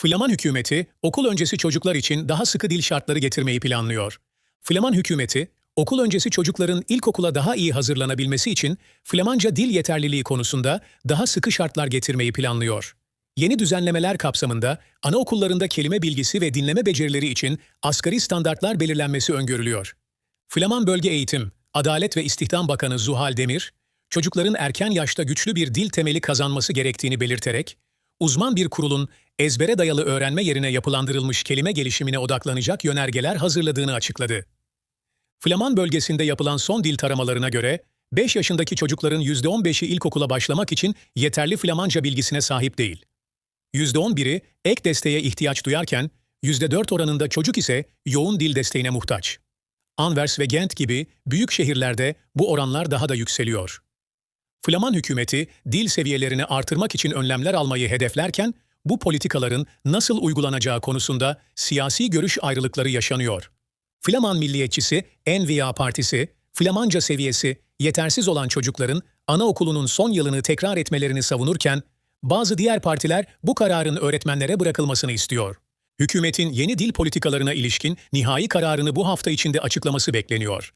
Flaman hükümeti okul öncesi çocuklar için daha sıkı dil şartları getirmeyi planlıyor. Flaman hükümeti okul öncesi çocukların ilkokula daha iyi hazırlanabilmesi için Flamanca dil yeterliliği konusunda daha sıkı şartlar getirmeyi planlıyor. Yeni düzenlemeler kapsamında anaokullarında kelime bilgisi ve dinleme becerileri için asgari standartlar belirlenmesi öngörülüyor. Flaman Bölge Eğitim, Adalet ve İstihdam Bakanı Zuhal Demir, çocukların erken yaşta güçlü bir dil temeli kazanması gerektiğini belirterek, uzman bir kurulun ezbere dayalı öğrenme yerine yapılandırılmış kelime gelişimine odaklanacak yönergeler hazırladığını açıkladı. Flaman bölgesinde yapılan son dil taramalarına göre 5 yaşındaki çocukların %15'i ilkokula başlamak için yeterli Flamanca bilgisine sahip değil. %11'i ek desteğe ihtiyaç duyarken %4 oranında çocuk ise yoğun dil desteğine muhtaç. Anvers ve Gent gibi büyük şehirlerde bu oranlar daha da yükseliyor. Flaman hükümeti dil seviyelerini artırmak için önlemler almayı hedeflerken bu politikaların nasıl uygulanacağı konusunda siyasi görüş ayrılıkları yaşanıyor. Flaman milliyetçisi NVA Partisi, Flamanca seviyesi yetersiz olan çocukların anaokulunun son yılını tekrar etmelerini savunurken, bazı diğer partiler bu kararın öğretmenlere bırakılmasını istiyor. Hükümetin yeni dil politikalarına ilişkin nihai kararını bu hafta içinde açıklaması bekleniyor.